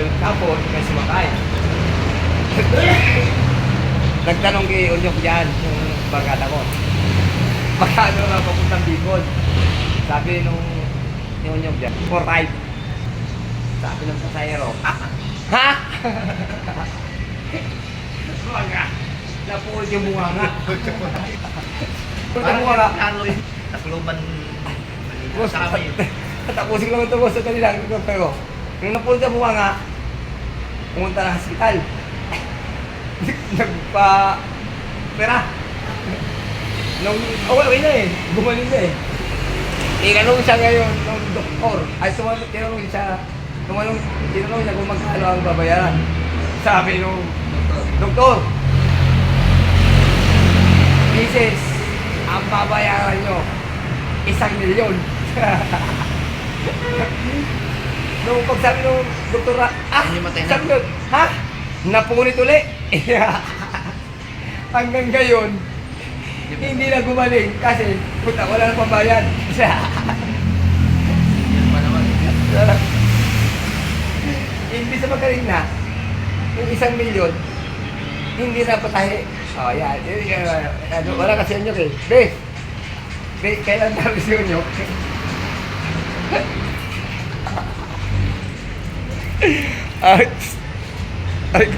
Tapos, may sumakay. Nagtanong kay Unyok dyan, yung barkada ko. Magkano na papuntang Bicol? Sabi nung yung Unyok dyan, 4-5. Sabi ng pasayero, ha? Mga, napuol yung bunga nga. Boss, Kasama yun. tapusin ko lang ito sa kanila. Pero, napulot ang bunga nga, pumunta ng hospital. Nagpa... Pera. Nung, oh, wala na eh. Gumaling na eh. Tinanong siya ngayon ng doktor. Ay, tumanong, tinanong siya, tumanong, tinanong niya kung magkano ang babayaran. Sabi nung doktor, Mrs. ang babayaran nyo, isang milyon. Nung pagsabi nung doktor na, ah, Hindi matay na. sabi ko, ha? Napunit uli. Hanggang ngayon, hindi na gumaling kasi puta, wala na pambayad. Yun pa naman. hindi sa magaling na, yung isang milyon, hindi na patahi. Oh, yan. Yun, yun, ano, wala kasi yun eh. Be, be, kailan tayo si yun Ay, ay,